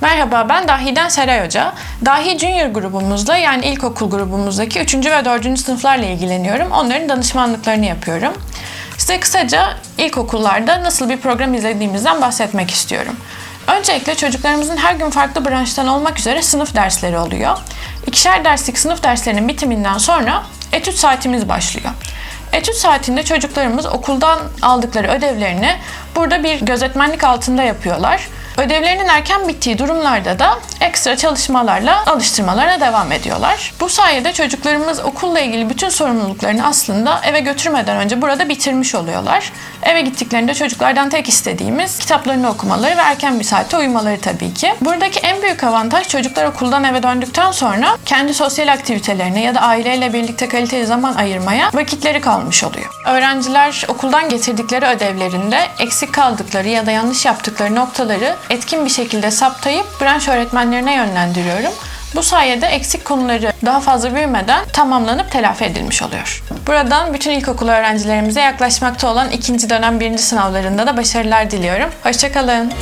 Merhaba ben Dahi'den Seray Hoca. Dahi Junior grubumuzla yani ilkokul grubumuzdaki 3. ve 4. sınıflarla ilgileniyorum. Onların danışmanlıklarını yapıyorum. Size kısaca ilkokullarda nasıl bir program izlediğimizden bahsetmek istiyorum. Öncelikle çocuklarımızın her gün farklı branştan olmak üzere sınıf dersleri oluyor. İkişer derslik sınıf derslerinin bitiminden sonra etüt saatimiz başlıyor. Etüt saatinde çocuklarımız okuldan aldıkları ödevlerini burada bir gözetmenlik altında yapıyorlar. Ödevlerinin erken bittiği durumlarda da ekstra çalışmalarla alıştırmalarına devam ediyorlar. Bu sayede çocuklarımız okulla ilgili bütün sorumluluklarını aslında eve götürmeden önce burada bitirmiş oluyorlar. Eve gittiklerinde çocuklardan tek istediğimiz kitaplarını okumaları ve erken bir saatte uyumaları tabii ki. Buradaki en büyük avantaj çocuklar okuldan eve döndükten sonra kendi sosyal aktivitelerine ya da aileyle birlikte kaliteli zaman ayırmaya vakitleri kalmış oluyor. Öğrenciler okuldan getirdikleri ödevlerinde eksik kaldıkları ya da yanlış yaptıkları noktaları etkin bir şekilde saptayıp branş öğretmenlerine yönlendiriyorum. Bu sayede eksik konuları daha fazla büyümeden tamamlanıp telafi edilmiş oluyor. Buradan bütün ilkokul öğrencilerimize yaklaşmakta olan ikinci dönem birinci sınavlarında da başarılar diliyorum. Hoşçakalın.